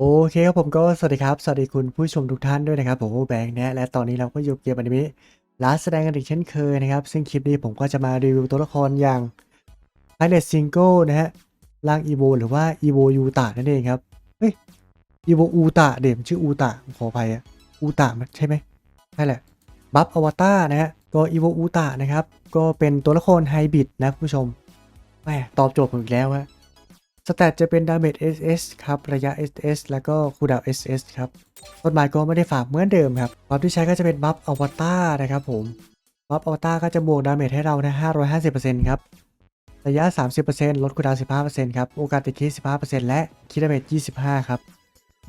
โอเคครับผมก็สวัสดีครับ สวัสดีคุณผู้ชมทุกท่านด้วยนะครับผมแบงค์นะและตอนนี้เราก็อยู่เกมอนิเมะลาสแสดงกันอีกเช่นเคยนะครับ ซึ่งคลิปนี้ผมก็จะมารีวิวตัวละครอย่าง Pilot Single นะฮะร่างอีโวหรือว่าอีโวยูตะนั่นเองครับเฮ้ยอีโวอูตะเด็มชื่ออูตะขออภัยอะอูตะมันใช่ไหมใช่แหละบัฟอวตารนะฮะก็อีโวอูตะนะครับก็เป็นตัวละครไฮบริดนะคุณผู้ชมแหมตอบโจทย์ผมอีกแล้วฮะ สแตทจะเป็นดาเมจ SS ครับ ระยะ SS แล้วก็คูดาว SS ครับต้นไม้ก็ไม่ได้ฝากเหมือนเดิมครับบัฟที่ใช้ก็จะเป็นบัฟอวตารนะครับผมบัฟอวตารก็จะบวกดาเมจให้เรานะ550%ครับระยะ 30%ลดคูดาว 15%ครับ โอกาสติดคิด15%และคิดดาเมจ25 ครับ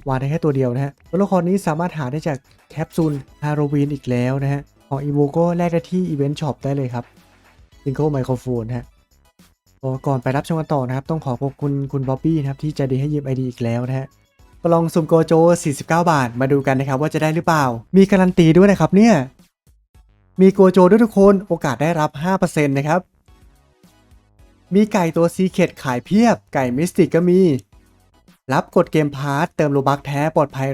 วางได้แค่ตัวเดียวนะฮะตัวละครนี้สามารถหาได้จากแคปซูลฮาโลวีนอีกแล้วนะฮะของอีโวก็แลกได้ที่อีเวนต์ช็อปได้เลยครับซิงเกิลไมโครโฟนฮะ ก็ก่อนไปรับชมกันต่อนะครับ ต้องขอขอบคุณคุณบ๊อบบี้นะครับ ที่ใจดีให้ยืมไอดีอีกแล้วนะฮะก็ลองสุ่มโกโจ 49 บาท มาดูกันนะครับว่าจะได้หรือเปล่า มีการันตีด้วยนะครับเนี่ย มีโกโจด้วยทุกคนโอกาสได้รับ 5%นะครับ มีไก่ตัวซีเคดขายเพียบ ไก่มิสติกก็มี รับกดเกมพาร์ตเติมโลบักแท้ปลอดภัย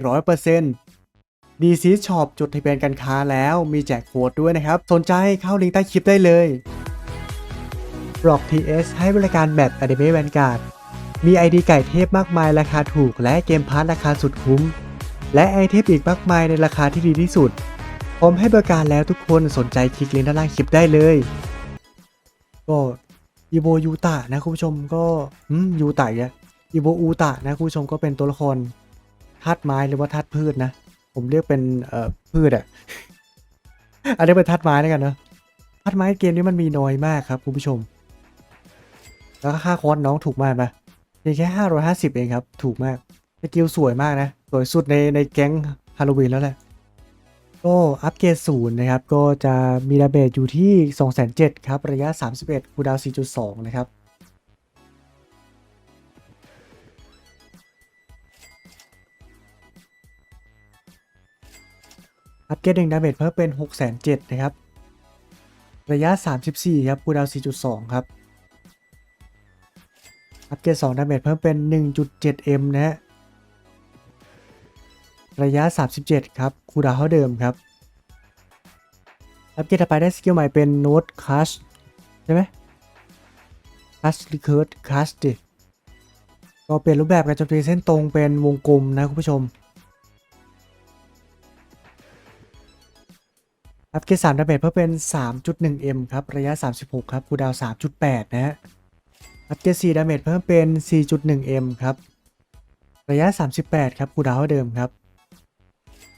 100%ดีซีช็อปจดทะเบียนการค้าแล้วมีแจกโค้ดด้วยนะครับ สนใจเข้าลิงก์ใต้คลิปได้เลย บล็อก TS ให้บริการแบบ Anime Vanguard มี ID ไก่เทพมากมายราคาถูกและเกมพาร์ทราคาสุดคุ้ม และไอเทมอีกมากมายในราคาที่ดีที่สุดพร้อมให้บริการแล้วทุกคนสนใจคลิกลิงก์ด้านล่างคลิปได้เลย ก็อีโบยูตะนะคุณผู้ชมก็อืมยูตะเนี่ยอีโบอูตะนะคุณผู้ชมก็เป็นตัวละครธาตุไม้หรือว่าธาตุพืชนะ ผมเรียกเป็นเอ่อพืชอะอันนี้เป็นธาตุไม้แล้วกันเนอะธาตุไม้เกมนี้มันมีน้อยมากครับคุณผู้ชม แล้วก็ค่าคอร์สน้องถูกมากนะเพียงแค่550เองครับ ถูกมากสกิลสวยมากนะ สวยสุดในในแก๊งฮาโลวีนแล้วแหละ ก็อัปเกรดศูนย์นะครับ ก็จะมีดาเมจอยู่ที่207,000ครับ ระยะ31คูดาวน์4.2นะครับอัปเกรดหนึ่งดาเมจเพิ่มเป็น607,000นะครับ ระยะ 34 ครับคูดาว4.2 ครับ อัปเกรด2ดาเมจเพิ่มเป็น 1.7m นะฮะ ระยะ 37 ครับ คูดาวเท่าเดิมครับ อัปเกรดต่อไปได้สกิลใหม่เป็นโน t คัชใช่ไหมคัชรีเคิร์ดคัชดิก็เปลี่ยนรูปแบบการโจมตีเส้นตรงเป็นวงกลมนะคุณผู้ชม อัปเกรด3ดาเมจเพิ่มเป็น 3.1m ครับ ระยะ 36 ครับ คูดาว 3.8 นะฮะ อัปเกรด4ดาเมจเพิ่มเป็น 4.1m ครับ ระยะ 38 ครับคูดาวเท่าเดิมครับ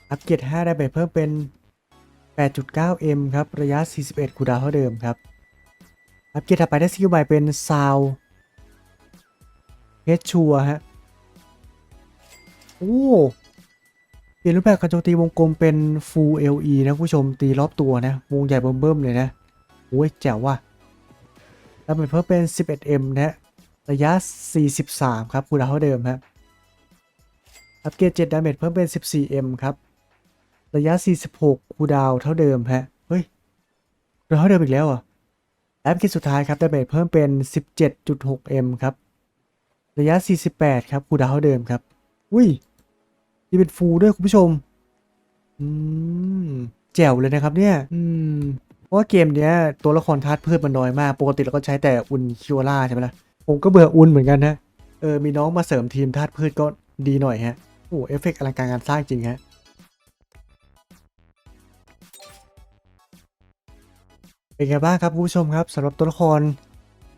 อัปเกรด5ดาเมจเพิ่มเป็น 8.9m ครับ ระยะ 41คูดาวเท่าเดิมครับ อัปเกรดถัดไปได้สกิลใหม่เป็นซาวเฮดชัวฮะ โอ้เปลี่ยนรูปแบบการโจมตีวงกลมเป็น Full LE นะผู้ชมตีรอบตัวนะ วงใหญ่เบิ่มๆเลยนะโอ้ยแจ๋วว่ะ ดาเมจเพิ่มเป็น 11m นะฮะ ระยะ 43 ครับคูลดาวเท่าเดิมฮะ อัปเกรด7ดาเมจเพิ่มเป็น 14m ครับ ระยะ 46 คูดาวเท่าเดิมฮะ เฮ้ยเท่าเดิมอีกแล้วอะอัปเกรดสุดท้ายครับดาเมจเพิ่มเป็น 17.6m ครับ ระยะ 48 ครับคูดาวเท่าเดิมครับ อุ้ยนี่เป็นฟูลด้วยคุณผู้ชม อืม แจ๋วเลยนะครับเนี่ย อืม เพราะว่าเกมเนี้ยตัวละครทัดพืชมันน้อยมาก ปกติเราก็ใช้แต่อุนคิวล่าใช่ไหมล่ะ ผมก็เบื่ออุนเหมือนกันนะ เออ มีน้องมาเสริมทีมธาตุพืชก็ดีหน่อยฮะ โอ้เอฟเฟกต์อลังการงานสร้างจริงฮะเป็นไงบ้างครับผู้ชมครับสำหรับตัวละคร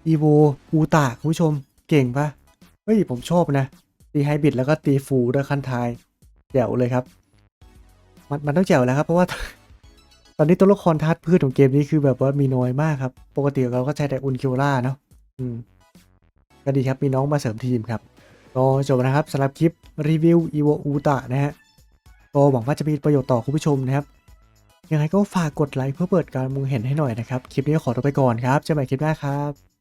อีโวอูตาผู้ชมเก่งปะเฮ้ย ผมชอบนะ ตีไฮบิดแล้วก็ตีฟูด้วยขั้นท้ายแจ๋วเลยครับ มันมันต้องแจ๋วแล้วครับ เพราะว่า ตอนนี้ตัวละครทัดพืชของเกมนี้คือแบบว่ามีน้อยมากครับ ปกติเราก็ใช้แต่อุนคิวล่าเนาะอืมก็ดีครับมีน้องมาเสริมทีมครับก็จบนะครับสำหรับคลิปรีวิวอีโวอูตะนะฮะก็หวังว่าจะมีประโยชน์ต่อคุณผู้ชมนะครับ ยังไงก็ฝากกดไลค์เพื่อเปิดการมองเห็นให้หน่อยนะครับ คลิปนี้ขอตัวไปก่อนครับเจอกันใหม่คลิปหน้าครับ